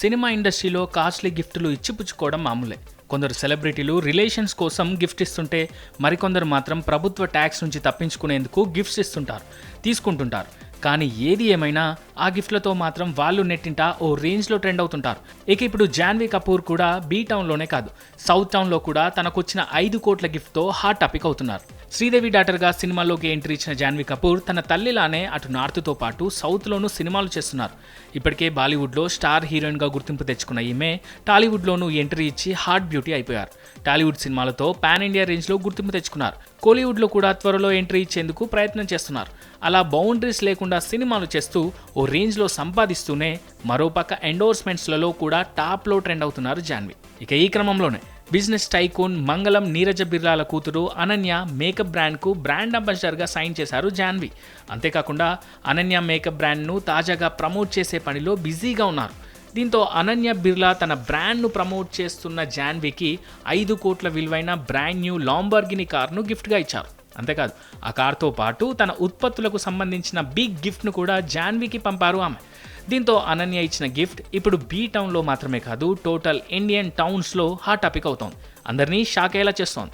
Cinema ఇండస్ట్రీలో costly గిఫ్టులు ఇచ్చిపుచ్చుకోవడం మామూలే. కొందరు సెలబ్రిటీలు రిలేషన్స్ కోసం గిఫ్ట్ ఇస్తుంటే మరికొందరు మాత్రం ప్రభుత్వ ట్యాక్స్ నుంచి తప్పించుకునేందుకు గిఫ్ట్స్ ఇస్తుంటారు తీసుకుంటుంటారు. కానీ ఏది ఏమైనా ఆ గిఫ్ట్లతో మాత్రం వాళ్ళు నెట్టింట ఓ రేంజ్లో ట్రెండ్ అవుతుంటారు. ఇక ఇప్పుడు జాన్వీ కపూర్ కూడా బీ టౌన్లోనే కాదు సౌత్ టౌన్లో కూడా తనకొచ్చిన ఐదు కోట్ల గిఫ్ట్తో హాట్ టాపిక్ అవుతున్నారు. శ్రీదేవి డాటర్గా సినిమాలోకి ఎంట్రీ ఇచ్చిన జాన్వీ కపూర్ తన తల్లిలానే అటు నార్త్తో పాటు సౌత్లోనూ సినిమాలు చేస్తున్నారు. ఇప్పటికే బాలీవుడ్లో స్టార్ హీరోయిన్గా గుర్తింపు తెచ్చుకున్న ఈమె టాలీవుడ్లోనూ ఎంట్రీ ఇచ్చి హాట్ బ్యూటీ అయిపోయారు. టాలీవుడ్ సినిమాలతో పాన్ ఇండియా రేంజ్లో గుర్తింపు తెచ్చుకున్నారు. కోలీవుడ్లో కూడా త్వరలో ఎంట్రీ ఇచ్చేందుకు ప్రయత్నం చేస్తున్నారు. అలా బౌండరీస్ లేకుండా సినిమాలు చేస్తూ ఓ రేంజ్లో సంపాదిస్తూనే మరోపక్క ఎండోర్స్మెంట్స్లలో కూడా టాప్లో ట్రెండ్ అవుతున్నారు జాన్వి. ఇక ఈ క్రమంలోనే బిజినెస్ టైకూన్ మంగళం నీరజ బిర్లాల కూతురు అనన్య మేకప్ బ్రాండ్కు బ్రాండ్ అంబాసిడర్గా సైన్ చేశారు జాన్వి. అంతేకాకుండా అనన్య మేకప్ బ్రాండ్ను తాజాగా ప్రమోట్ చేసే పనిలో బిజీగా ఉన్నారు. దీంతో అనన్య బిర్లా తన బ్రాండ్ను ప్రమోట్ చేస్తున్న జాన్వికి ఐదు కోట్ల విలువైన బ్రాండ్ న్యూ లాంబర్గిని కార్ను గిఫ్ట్గా ఇచ్చారు. అంతేకాదు ఆ కార్తో పాటు తన ఉత్పత్తులకు సంబంధించిన బిగ్ గిఫ్ట్ను కూడా జాన్వికి పంపారు ఆమె. దీంతో అనన్య ఇచ్చిన గిఫ్ట్ ఇప్పుడు బీ టౌన్లో మాత్రమే కాదు టోటల్ ఇండియన్ టౌన్స్లో హాట్ టాపిక్ అవుతోంది. అందరినీ షాక్ అయ్యేలా చేస్తోంది.